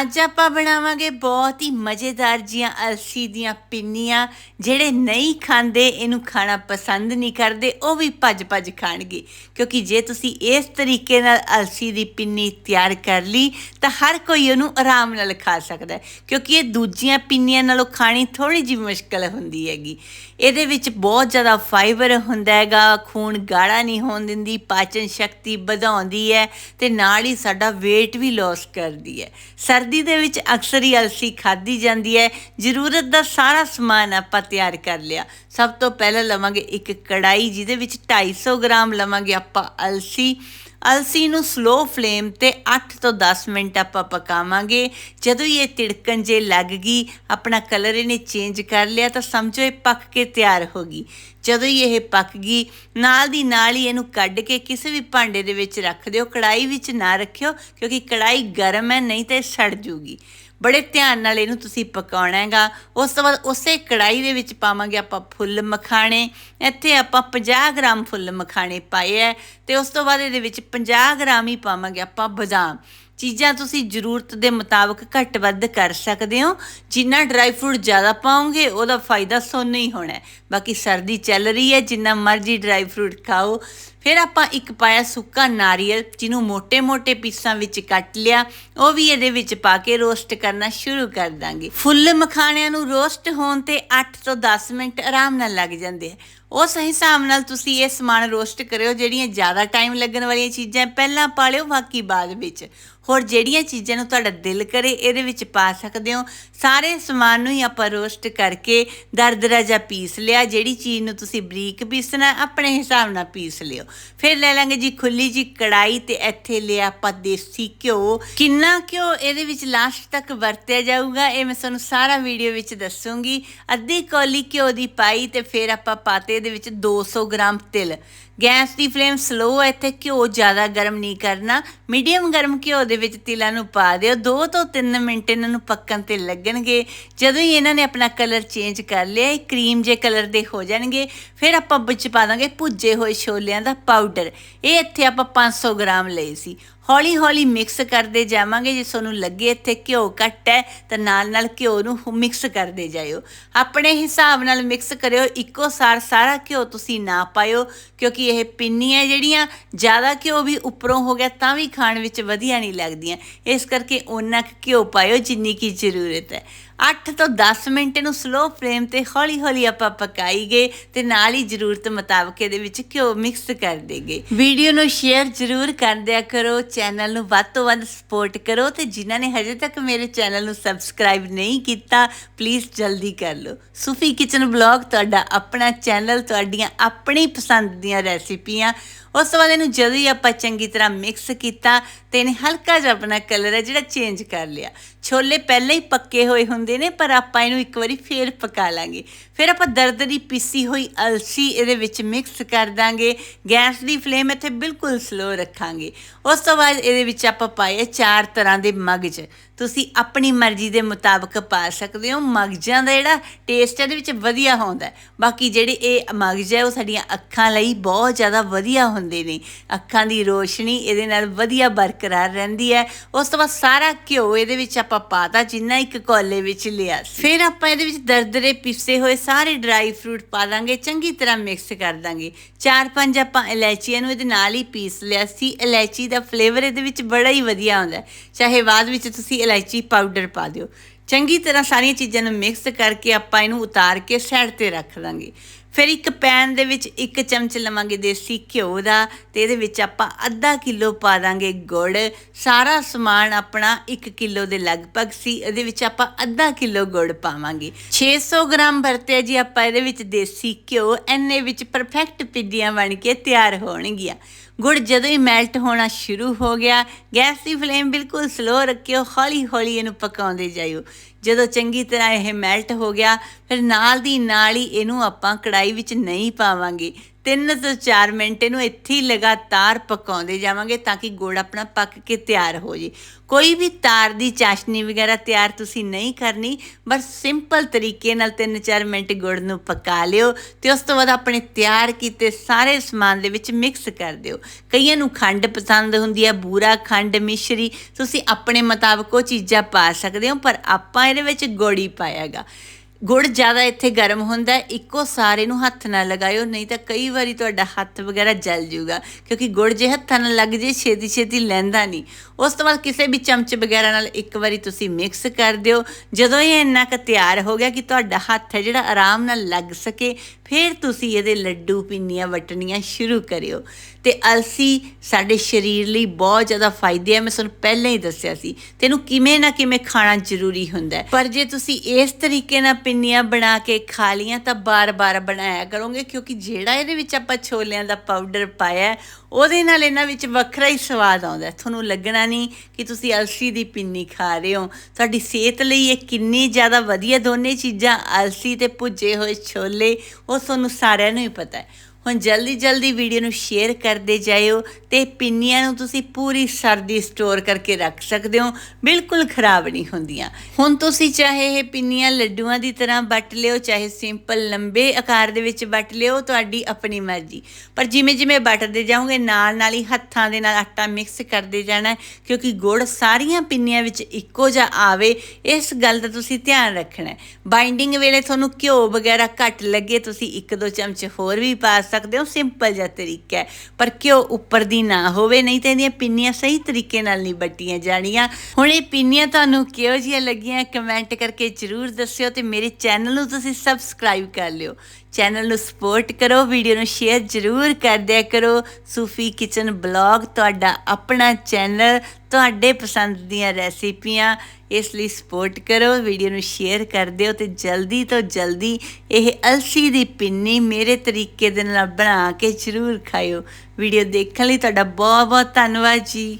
ਅੱਜ ਆਪਾਂ ਬਣਾਵਾਂਗੇ ਬਹੁਤ ਹੀ ਮਜ਼ੇਦਾਰ ਜੀਆਂ ਅਲਸੀ ਦੀਆਂ ਪਿੰਨੀਆਂ, ਜਿਹੜੇ ਨਹੀਂ ਖਾਂਦੇ, ਇਹਨੂੰ ਖਾਣਾ ਪਸੰਦ ਨਹੀਂ ਕਰਦੇ, ਉਹ ਵੀ ਭੱਜ-ਭੱਜ ਖਾਣਗੇ। ਕਿਉਂਕਿ ਜੇ ਤੁਸੀਂ ਇਸ ਤਰੀਕੇ ਨਾਲ ਅਲਸੀ ਦੀ ਪਿੰਨੀ ਤਿਆਰ ਕਰ ਲਈ, ਤਾਂ ਹਰ ਕੋਈ ਉਹਨੂੰ ਆਰਾਮ ਨਾਲ ਖਾ ਸਕਦਾ ਹੈ। ਕਿਉਂਕਿ ਇਹ ਦੂਜੀਆਂ ਪਿੰਨੀਆਂ ਨਾਲੋਂ ਖਾਣੀ ਥੋੜੀ ਜਿਹੀ ਮੁਸ਼ਕਲ ਹੁੰਦੀ ਹੈਗੀ। ਇਹਦੇ ਵਿੱਚ ਬਹੁਤ ਜ਼ਿਆਦਾ ਫਾਈਬਰ ਹੁੰਦਾ ਹੈਗਾ, ਖੂਨ ਗਾੜਾ ਨਹੀਂ ਹੋਣ ਦਿੰਦੀ, ਪਾਚਨ ਸ਼ਕਤੀ ਵਧਾਉਂਦੀ ਹੈ ਤੇ ਨਾਲ ਹੀ ਸਾਡਾ weight ਵੀ ਲਾਸ ਕਰਦੀ ਹੈ। ਸਰਦੀ ਦੇ ਵਿੱਚ ਅਕਸਰ ਹੀ ਅਲਸੀ ਖਾਦੀ ਜਾਂਦੀ ਹੈ। ਜ਼ਰੂਰਤ ਦਾ ਸਾਰਾ ਸਮਾਨ ਆਪਾਂ ਤਿਆਰ ਕਰ ਲਿਆ। ਸਭ ਤੋਂ ਪਹਿਲਾਂ ਲਵਾਂਗੇ ਇੱਕ ਕੜਾਈ ਜਿਹਦੇ ਵਿੱਚ 250 ਗ੍ਰਾਮ ਲਵਾਂਗੇ ਆਪਾਂ ਅਲਸੀ। ਅਲਸੀ ਨੂੰ ਸਲੋ ਫਲੇਮ ਤੇ 8 ਤੋਂ 10 ਮਿੰਟ ਆਪਾਂ ਪਕਾਵਾਂਗੇ। ਜਦੋਂ ਇਹ ਤਿੜਕਣ ਜੇ ਲੱਗ ਗਈ, ਆਪਣਾ ਕਲਰ ਇਹਨੇ ਚੇਂਜ ਕਰ ਲਿਆ ਤਾਂ ਸਮਝੋ ਇਹ ਪੱਕ ਕੇ ਤਿਆਰ ਹੋ ਗਈ। ਜਦੋਂ ਹੀ ਇਹ ਪੱਕ ਗਈ, ਨਾਲ ਦੀ ਨਾਲ ਹੀ ਇਹਨੂੰ ਕੱਢ ਕੇ ਕਿਸੇ ਵੀ ਭਾਂਡੇ ਦੇ ਵਿੱਚ ਰੱਖ ਦਿਓ ਕੜਾਈ ਵਿੱਚ ਨਾ ਰੱਖਿਓ, ਕਿਉਂਕਿ ਕੜਾਈ ਗਰਮ ਹੈ, ਨਹੀਂ ਤਾਂ ਇਹ ਸੜ ਜੂਗੀ। ਬੜੇ ਧਿਆਨ ਨਾਲ ਇਹਨੂੰ ਤੁਸੀਂ ਪਕਾਉਣਾ ਹੈਗਾ। ਉਸ ਤੋਂ ਬਾਅਦ ਉਸੇ ਕੜਾਈ ਦੇ ਵਿੱਚ ਪਾਵਾਂਗੇ ਆਪਾਂ ਫੁੱਲ ਮਖਾਣੇ। ਇੱਥੇ ਆਪਾਂ 50 ਗ੍ਰਾਮ ਫੁੱਲ ਮਖਾਣੇ ਪਾਏ ਐ ਤੇ ਉਸ ਤੋਂ ਬਾਅਦ ਇਹਦੇ ਵਿੱਚ 50 ਗ੍ਰਾਮ ਹੀ ਪਾਵਾਂਗੇ ਆਪਾਂ ਬਦਾਮ। ਚੀਜ਼ਾਂ ਤੁਸੀਂ ਜ਼ਰੂਰਤ ਦੇ ਮੁਤਾਬਕ ਘੱਟ ਵੱਧ ਕਰ ਸਕਦੇ ਹੋ। ਜਿੰਨਾ ਡਰਾਈ ਫਰੂਟ ਜ਼ਿਆਦਾ ਪਾਓਗੇ, ਉਹਦਾ ਫਾਇਦਾ ਸੋਨਾ ਹੀ ਹੋਣਾ। ਬਾਕੀ ਸਰਦੀ ਚੱਲ ਰਹੀ ਹੈ ਜਿੰਨਾ ਮਰਜ਼ੀ ਡਰਾਈ ਫਰੂਟ ਖਾਓ। ਫਿਰ ਆਪਾਂ ਇੱਕ ਪਾਇਆ ਸੁੱਕਾ ਨਾਰੀਅਲ, ਜਿਹਨੂੰ ਮੋٹے-ਮੋਟੇ ਪੀਸਾਂ ਵਿੱਚ ਕੱਟ ਲਿਆ, ਉਹ ਵੀ ਇਹਦੇ ਵਿੱਚ ਪਾ ਕੇ ਰੋਸਟ ਕਰਨਾ ਸ਼ੁਰੂ ਕਰ ਦਾਂਗੇ। ਫੁੱਲ ਮਖਾਣਿਆਂ ਨੂੰ ਰੋਸਟ ਹੋਣ ਤੇ 8 ਤੋਂ 10 ਮਿੰਟ ਆਰਾਮ ਨਾਲ ਲੱਗ ਜਾਂਦੇ ਆ। ਉਸ ਹਿਸਾਬ ਨਾਲ ਤੁਸੀਂ ਇਹ ਸਮਾਨ ਰੋਸਟ ਕਰਿਓ, ਜਿਹੜੀਆਂ ਜ਼ਿਆਦਾ ਟਾਈਮ ਲੱਗਣ ਵਾਲੀਆਂ ਚੀਜ਼ਾਂ ਪਹਿਲਾਂ ਪਾ ਲਿਓ ਬਾਕੀ ਬਾਅਦ ਵਿੱਚ। ਹੋਰ ਜਿਹੜੀਆਂ ਚੀਜ਼ਾਂ ਨੂੰ ਤੁਹਾਡਾ ਦਿਲ ਕਰੇ, ਇਹਦੇ ਵਿੱਚ ਪਾ ਸਕਦੇ ਹੋ। ਸਾਰੇ ਸਮਾਨ ਨੂੰ ਹੀ ਆਪਾਂ ਰੋਸਟ ਕਰਕੇ ਦਰਦਰਾ ਜਾਂ ਪੀਸ ਲਿਆ, ਜਿਹੜੀ ਚੀਜ਼ ਨੂੰ ਤੁਸੀਂ ਬਰੀਕ ਪੀਸਣਾ, ਆਪਣੇ ਹਿਸਾਬ ਨਾਲ ਪੀਸ ਲਿਓ। ਫਿਰ ਲੈ ਲਾਂਗੇ ਜੀ ਖੁੱਲੀ ਜੀ ਕੜਾਈ ਤੇ ਇੱਥੇ ਲਿਆ ਆਪਾਂ ਦੇਸੀ ਘਿਓ। ਕਿੰਨਾ ਘਿਓ ਇਹਦੇ ਵਿੱਚ ਲਾਸਟ ਤੱਕ ਵਰਤਿਆ ਜਾਊਗਾ, ਇਹ ਮੈਂ ਤੁਹਾਨੂੰ ਸਾਰਾ ਵੀਡੀਓ ਵਿੱਚ ਦੱਸੂਗੀ। ਅੱਧੀ ਕੌਲੀ ਘਿਓ ਦੀ ਪਾਈ ਤੇ ਫਿਰ ਆਪਾਂ ਪਾਤੇ ਇਹਦੇ ਵਿੱਚ 200 ਗ੍ਰਾਮ ਤਿਲ। ਗੈਸ ਦੀ ਫਲੇਮ ਸਲੋ ਹੈ ਇੱਥੇ ਘਿਓ ਜ਼ਿਆਦਾ ਗਰਮ ਨਹੀਂ ਕਰਨਾ। ਮੀਡੀਅਮ ਗਰਮ ਘਿਓ ਦੇ ਵਿੱਚ ਤਿਲਾਂ ਨੂੰ ਪਾ ਦਿਓ। 2 ਤੋਂ 3 ਮਿੰਟ ਇਹਨਾਂ ਨੂੰ ਪੱਕਣ ਤੇ ਲੱਗਣਗੇ। ਜਦੋਂ ਹੀ ਇਹਨਾਂ ਨੇ ਆਪਣਾ ਕਲਰ ਚੇਂਜ ਕਰ ਲਿਆ, ਇਹ ਕਰੀਮ ਜੇ ਕਲਰ ਦੇ ਹੋ ਜਾਣਗੇ, ਫਿਰ ਆਪਾਂ ਵਿੱਚ ਪਾ ਦਾਂਗੇ ਭੁੱਜੇ ਹੋਏ ਛੋਲਿਆਂ ਦਾ ਪਾਊਡਰ ਇਹ ਇੱਥੇ ਆਪਾਂ 500 ਗ੍ਰਾਮ ਲਈ ਸੀ। ਹੌਲੀ ਹੌਲੀ ਮਿਕਸ ਕਰਦੇ ਜਾਵਾਂਗੇ। ਜੇ ਤੁਹਾਨੂੰ ਲੱਗੇ ਇੱਥੇ ਘਿਓ ਘੱਟ ਹੈ, ਤਾਂ ਨਾਲ ਨਾਲ ਘਿਓ ਨੂੰ ਮਿਕਸ ਕਰਦੇ ਜਾਇਓ। ਆਪਣੇ ਹਿਸਾਬ ਨਾਲ ਮਿਕਸ ਕਰਿਓ। ਇੱਕੋ ਸਾਰ ਸਾਰਾ ਘਿਓ ਤੁਸੀਂ ਨਾ ਪਾਇਓ, ਕਿਉਂਕਿ ਇਹ ਪਿੰਨੀਆਂ ਜਿਹੜੀਆਂ, ਜ਼ਿਆਦਾ ਘਿਓ ਵੀ ਉੱਪਰੋਂ ਹੋ ਗਿਆ, ਤਾਂ ਵੀ ਖਾਣ ਵਿੱਚ ਵਧੀਆ ਨਹੀਂ ਲੱਗਦੀਆਂ। ਇਸ ਕਰਕੇ ਓਨਾ ਕੁ ਘਿਓ ਪਾਇਓ, ਜਿੰਨੀ ਕੀ ਜ਼ਰੂਰਤ ਹੈ। 8 ਤੋਂ 10 ਮਿੰਟ ਇਹਨੂੰ ਸਲੋ ਫਲੇਮ ਤੇ ਹੌਲੀ ਹੌਲੀ ਆਪਾਂ ਪਕਾਈ ਗਏ ਤੇ ਨਾਲ ਹੀ ਜ਼ਰੂਰਤ ਮੁਤਾਬਕ ਇਹਦੇ ਵਿੱਚ ਘਿਓ ਮਿਕਸ ਕਰ ਦੇਗੇ ਵੀਡੀਓ ਨੂੰ ਸ਼ੇਅਰ ਜ਼ਰੂਰ ਕਰ ਦਿਆ ਕਰੋ ਚੈਨਲ ਨੂੰ ਵੱਧ ਤੋਂ ਵੱਧ ਸਪੋਰਟ ਕਰੋ ਤੇ ਜਿਨ੍ਹਾਂ ਨੇ ਹਜੇ ਤੱਕ ਮੇਰੇ ਚੈਨਲ ਨੂੰ ਸਬਸਕ੍ਰਾਈਬ ਨਹੀਂ ਕੀਤਾ ਪਲੀਜ਼ ਜਲਦੀ ਕਰ ਲਓ। ਸੂਫੀ ਕਿਚਨ ਬਲੌਗ ਤੁਹਾਡਾ ਆਪਣਾ ਚੈਨਲ ਤੁਹਾਡੀਆਂ ਆਪਣੀ ਪਸੰਦ ਦੀਆਂ ਰੈਸਿਪੀਆਂ ਉਸ ਤੋਂ ਬਾਅਦ ਇਹਨੂੰ ਜਦੋਂ ਹੀ ਆਪਾਂ ਚੰਗੀ ਤਰ੍ਹਾਂ ਮਿਕਸ ਕੀਤਾ ਤੇ ਇਹਨੇ ਹਲਕਾ ਜਿਹਾ ਆਪਣਾ ਕਲਰ ਹੈ ਜਿਹੜਾ ਚੇਂਜ ਕਰ ਲਿਆ। ਛੋਲੇ ਪਹਿਲਾਂ ਹੀ ਪੱਕੇ ਹੋਏ ਹੁੰਦੇ ਨੇ, ਪਰ ਆਪਾਂ ਇਹਨੂੰ ਇੱਕ ਵਾਰੀ ਫੇਰ ਪਕਾ ਲਾਂਗੇ। ਫਿਰ ਆਪਾਂ ਦਰਦਰੀ ਪੀਸੀ ਹੋਈ ਅਲਸੀ ਇਹਦੇ ਵਿੱਚ ਮਿਕਸ ਕਰ ਦਾਂਗੇ। ਗੈਸ ਦੀ ਫਲੇਮ ਇੱਥੇ ਬਿਲਕੁਲ ਸਲੋ ਰੱਖਾਂਗੇ। ਉਸ ਤੋਂ ਬਾਅਦ ਇਹਦੇ ਵਿੱਚ ਆਪਾਂ ਪਾਏ ਚਾਰ ਤਰ੍ਹਾਂ ਦੇ ਮਗਜ ਤੁਸੀਂ ਆਪਣੀ ਮਰਜ਼ੀ ਦੇ ਮੁਤਾਬਕ ਪਾ ਸਕਦੇ ਹੋ। ਮਗਜਾਂ ਦਾ ਜਿਹੜਾ ਟੇਸਟ ਇਹਦੇ ਵਿੱਚ ਵਧੀਆ ਹੁੰਦਾ ਬਾਕੀ ਜਿਹੜੇ ਇਹ ਮਗਜ ਹੈ, ਉਹ ਸਾਡੀਆਂ ਅੱਖਾਂ ਲਈ ਬਹੁਤ ਜ਼ਿਆਦਾ ਵਧੀਆ ਹੁੰਦੇ ਨੇ। ਅੱਖਾਂ ਦੀ ਰੋਸ਼ਨੀ ਇਹਦੇ ਨਾਲ ਵਧੀਆ ਬਰਕਰਾਰ ਰਹਿੰਦੀ ਹੈ। ਉਸ ਤੋਂ ਬਾਅਦ ਸਾਰਾ ਘਿਓ ਇਹਦੇ ਵਿੱਚ ਆਪਾਂ ਆਪਾਂ ਪਾਤਾ ਜਿੰਨਾ ਇੱਕ ਕੋਲੇ ਵਿੱਚ ਲਿਆ ਸੀ। ਫਿਰ ਆਪਾਂ ਇਹਦੇ ਵਿੱਚ ਦਰਦਰੇ ਪੀਸੇ ਹੋਏ ਸਾਰੇ ਡਰਾਈ ਫਰੂਟ ਪਾ ਦਾਂਗੇ, ਚੰਗੀ ਤਰ੍ਹਾਂ ਮਿਕਸ ਕਰ ਦਾਂਗੇ। ਚਾਰ ਪੰਜ ਆਪਾਂ ਇਲਾਇਚੀਆਂ ਨੂੰ ਇਹਦੇ ਨਾਲ ਹੀ ਪੀਸ ਲਿਆ ਸੀ। ਇਲਾਇਚੀ ਦਾ ਫਲੇਵਰ ਇਹਦੇ ਵਿੱਚ ਬੜਾ ਹੀ ਵਧੀਆ ਆਉਂਦਾ। ਚਾਹੇ ਬਾਅਦ ਵਿੱਚ ਤੁਸੀਂ ਇਲਾਇਚੀ ਪਾਊਡਰ ਪਾ ਦਿਓ। ਚੰਗੀ ਤਰ੍ਹਾਂ ਸਾਰੀਆਂ ਚੀਜ਼ਾਂ ਨੂੰ ਮਿਕਸ ਕਰਕੇ ਆਪਾਂ ਇਹਨੂੰ ਉਤਾਰ ਕੇ ਸਾਈਡ ਤੇ ਰੱਖ ਦਾਂਗੇ। ਫਿਰ ਇੱਕ ਪੈਨ ਦੇ ਵਿੱਚ ਇੱਕ ਚਮਚ ਲਵਾਂਗੇ ਦੇਸੀ ਘਿਓ ਦਾ ਤੇ ਇਹਦੇ ਵਿੱਚ ਆਪਾਂ ਅੱਧਾ ਕਿਲੋ ਪਾ ਦਾਂਗੇ ਗੁੜ। ਸਾਰਾ ਸਮਾਨ ਆਪਣਾ 1 ਕਿਲੋ ਦੇ ਲਗਭਗ ਸੀ। ਇਹਦੇ ਵਿੱਚ ਆਪਾਂ ਅੱਧਾ ਕਿਲੋ ਗੁੜ ਪਾਵਾਂਗੇ। 600 ਗ੍ਰਾਮ ਵਰਤਿਆ ਜੀ ਆਪਾਂ ਇਹਦੇ ਵਿੱਚ ਦੇਸੀ ਘਿਓ। ਐਨੇ ਵਿੱਚ ਪਰਫੈਕਟ ਪਿੱਡੀਆਂ ਬਣ ਕੇ ਤਿਆਰ ਹੋਣਗੀਆਂ। ਗੁੜ ਜਦੋਂ ਹੀ ਮੈਲਟ ਹੋਣਾ ਸ਼ੁਰੂ ਹੋ ਗਿਆ, ਗੈਸ ਦੀ ਫਲੇਮ ਬਿਲਕੁਲ ਸਲੋ ਰੱਖਿਓ ਹੌਲੀ ਹੌਲੀ ਇਹਨੂੰ ਪਕਾਉਂਦੇ ਜਾਇਓ। ਜਦੋਂ ਚੰਗੀ ਤਰ੍ਹਾਂ ਇਹ ਮੈਲਟ ਹੋ ਗਿਆ, ਫਿਰ ਨਾਲ ਦੀ ਨਾਲ ਹੀ ਇਹਨੂੰ ਆਪਾਂ ਕੜਾਈ ਵਿੱਚ ਨਹੀਂ ਪਾਵਾਂਗੇ। 3 ਤੋਂ 4 ਮਿੰਟ ਇਹਨੂੰ ਇੱਥੇ ਹੀ ਲਗਾਤਾਰ ਪਕਾਉਂਦੇ ਜਾਵਾਂਗੇ ਤਾਂ ਕਿ ਗੁੜ ਆਪਣਾ ਪੱਕ ਕੇ ਤਿਆਰ ਹੋ ਜੇ। ਕੋਈ ਵੀ ਤਾਰ ਦੀ ਚਾਸ਼ਨੀ ਵਗੈਰਾ ਤਿਆਰ ਤੁਸੀਂ ਨਹੀਂ ਕਰਨੀ, ਬਸ ਸਿੰਪਲ ਤਰੀਕੇ ਨਾਲ 3-4 ਮਿੰਟ ਗੁੜ ਨੂੰ ਪਕਾ ਲਿਓ ਤੇ ਉਸ ਤੋਂ ਬਾਅਦ ਆਪਣੇ ਤਿਆਰ ਕੀਤੇ ਸਾਰੇ ਸਮਾਨ ਦੇ ਵਿੱਚ ਮਿਕਸ ਕਰ ਦਿਓ। ਕਈਆਂ ਨੂੰ ਖੰਡ ਪਸੰਦ ਹੁੰਦੀ ਹੈ ਬੂਰਾ ਖੰਡ, ਮਿਸ਼ਰੀ, ਤੁਸੀਂ ਆਪਣੇ ਮੁਤਾਬਕ ਉਹ ਚੀਜ਼ਾਂ ਪਾ ਸਕਦੇ ਹੋ, ਪਰ ਆਪਾਂ ਇਹਦੇ ਵਿੱਚ ਗੁੜ ਹੀ ਪਾਇਆਗਾ। ਗੁੜ ਜ਼ਿਆਦਾ ਇੱਥੇ ਗਰਮ ਹੁੰਦਾ ਇੱਕੋ ਸਾਰੇ ਨੂੰ ਹੱਥ ਨਾਲ ਲਗਾਇਓ, ਨਹੀਂ ਤਾਂ ਕਈ ਵਾਰੀ ਤੁਹਾਡਾ ਹੱਥ ਵਗੈਰਾ ਜਲ ਜੂਗਾ ਕਿਉਂਕਿ ਗੁੜ ਜੇ ਹੱਥਾਂ ਨਾਲ ਲੱਗ ਜੇ ਛੇਤੀ ਛੇਤੀ ਲੈਂਦਾ ਨਹੀਂ। ਉਸ ਤੋਂ ਬਾਅਦ ਕਿਸੇ ਵੀ ਚਮਚ ਵਗੈਰਾ ਨਾਲ ਇੱਕ ਵਾਰੀ ਤੁਸੀਂ ਮਿਕਸ ਕਰ ਦਿਓ। ਜਦੋਂ ਇਹ ਇੰਨਾ ਕੁ ਤਿਆਰ ਹੋ ਗਿਆ ਕਿ ਤੁਹਾਡਾ ਹੱਥ ਹੈ ਜਿਹੜਾ ਆਰਾਮ ਨਾਲ ਲੱਗ ਸਕੇ ਫਿਰ ਤੁਸੀਂ ਇਹਦੇ ਲੱਡੂ ਪਿੰਨੀਆਂ ਵਟਣੀਆਂ ਸ਼ੁਰੂ ਕਰਿਓ। ਤੇ ਅਲਸੀ ਸਾਡੇ ਸਰੀਰ ਲਈ ਬਹੁਤ ਜ਼ਿਆਦਾ ਫਾਇਦੇ ਆ, ਮੈਂ ਤੁਹਾਨੂੰ ਪਹਿਲਾਂ ਹੀ ਦੱਸਿਆ ਸੀ। ਤੈਨੂੰ ਕਿਵੇਂ ਨਾ ਕਿਵੇਂ ਖਾਣਾ ਜ਼ਰੂਰੀ ਹੁੰਦਾ ਪਰ ਜੇ ਤੁਸੀਂ ਇਸ ਤਰੀਕੇ ਨਾਲ ਪਿੰਨੀਆਂ ਬਣਾ ਕੇ ਖਾ ਲੀਆਂ ਤਾਂ ਬਾਰ-ਬਾਰ ਬਣਾਇਆ ਕਰੋਗੇ, ਕਿਉਂਕਿ ਜਿਹੜਾ ਇਹਦੇ ਵਿੱਚ ਆਪਾਂ ਛੋਲਿਆਂ ਦਾ ਪਾਊਡਰ ਪਾਇਆ ਉਹਦੇ ਨਾਲ ਇਹਨਾਂ ਵਿੱਚ ਵੱਖਰਾ ਹੀ ਸਵਾਦ ਆਉਂਦਾ ਤੁਹਾਨੂੰ ਲੱਗਣਾ ਨਹੀਂ ਕਿ ਤੁਸੀਂ ਅਲਸੀ ਦੀ ਪਿੰਨੀ ਖਾ ਰਹੇ ਹੋ। ਤੁਹਾਡੀ ਸਿਹਤ ਲਈ ਇਹ ਕਿੰਨੀ ਜ਼ਿਆਦਾ ਵਧੀਆ ਦੋਨੇ ਚੀਜ਼ਾਂ, ਅਲਸੀ ਤੇ ਭੁੱਜੇ ਹੋਏ ਛੋਲੇ, ਉਹ ਤੁਹਾਨੂੰ ਸਾਰਿਆਂ ਨੂੰ ਹੀ ਪਤਾ ਹੈ ਹੁਣ ਜਲਦੀ ਜਲਦੀ ਵੀਡੀਓ ਨੂੰ ਸ਼ੇਅਰ ਕਰਦੇ ਜਾਇਓ ਤੇ ਪਿੰਨੀਆਂ ਨੂੰ ਤੁਸੀਂ ਪੂਰੀ ਸਰਦੀ ਸਟੋਰ ਕਰਕੇ ਰੱਖ ਸਕਦੇ ਹੋ, ਬਿਲਕੁਲ ਖਰਾਬ ਨਹੀਂ ਹੁੰਦੀਆਂ। ਹੁਣ ਤੁਸੀਂ ਚਾਹੇ ਇਹ ਪਿੰਨੀਆਂ ਲੱਡੂਆਂ ਦੀ ਤਰ੍ਹਾਂ ਵੱਟ ਲਿਓ, ਚਾਹੇ ਸਿੰਪਲ ਲੰਬੇ ਆਕਾਰ ਦੇ ਵਿੱਚ ਵੱਟ ਲਿਓ ਤੁਹਾਡੀ ਆਪਣੀ ਮਰਜ਼ੀ। ਪਰ ਜਿਵੇਂ ਜਿਵੇਂ ਵੱਟਦੇ ਜਾਓਗੇ, ਨਾਲ ਨਾਲ ਹੀ ਹੱਥਾਂ ਦੇ ਨਾਲ ਆਟਾ ਮਿਕਸ ਕਰਦੇ ਜਾਣਾ ਕਿਉਂਕਿ ਗੁੜ ਸਾਰੀਆਂ ਪਿੰਨੀਆਂ ਵਿੱਚ ਇੱਕੋ ਜਿਹਾ ਆਵੇ, ਇਸ ਗੱਲ ਦਾ ਤੁਸੀਂ ਧਿਆਨ ਰੱਖਣਾ ਬਾਈਂਡਿੰਗ ਵੇਲੇ ਤੁਹਾਨੂੰ ਘਿਓ ਵਗੈਰਾ ਘੱਟ ਲੱਗੇ, ਤੁਸੀਂ ਇੱਕ ਦੋ ਚਮਚ ਹੋਰ ਵੀ ਪਾ ਸਕਦੇ ਹੋ ਸਿੰਪਲ ਜਿਹਾ ਤਰੀਕਾ ਹੈ। ਪਰ ਘਿਓ ਉੱਪਰ ਦੀ ਨਾ ਹੋਵੇ, ਨਹੀਂ ਤਾਂ ਇਹਦੀਆਂ ਪਿੰਨੀਆਂ ਸਹੀ ਤਰੀਕੇ ਨਾਲ ਨਹੀਂ ਬੱਟੀਆਂ ਜਾਣੀਆਂ। ਹੁਣ ਇਹ ਪਿੰਨੀਆਂ ਤੁਹਾਨੂੰ ਕਿਹੋ ਜਿਹੀਆਂ ਲੱਗੀਆਂ? ਕਮੈਂਟ ਕਰਕੇ ਜਰੂਰ ਦੱਸਿਓ ਤੇ ਮੇਰੇ ਚੈਨਲ ਨੂੰ ਤੁਸੀਂ ਸਬਸਕ੍ਰਾਈਬ ਕਰ ਲਿਓ। ਚੈਨਲ ਨੂੰ ਸਪੋਰਟ ਕਰੋ ਵੀਡੀਓ ਨੂੰ ਸ਼ੇਅਰ ਜਰੂਰ ਕਰ ਦਿਆ ਕਰੋ। ਸੂਫੀ ਕਿਚਨ ਬਲੌਗ ਤੁਹਾਡਾ ਆਪਣਾ ਚੈਨਲ ਤੁਹਾਡੇ ਪਸੰਦ ਦੀਆਂ ਰੈਸਿਪੀਆਂ ਇਸ ਲਈ ਸਪੋਰਟ ਕਰੋ ਵੀਡੀਓ ਨੂੰ ਸ਼ੇਅਰ ਕਰ ਦਿਓ ਤੇ ਜਲਦੀ ਤੋਂ ਜਲਦੀ ਇਹ ਅਲਸੀ ਦੀ ਪਿੰਨੀ ਮੇਰੇ ਤਰੀਕੇ ਦੇ ਨਾਲ ਬਣਾ ਕੇ ਜਰੂਰ ਖਾਇਓ। ਵੀਡੀਓ ਦੇਖਣ ਲਈ ਤੁਹਾਡਾ ਬਹੁਤ ਬਹੁਤ ਧੰਨਵਾਦ ਜੀ।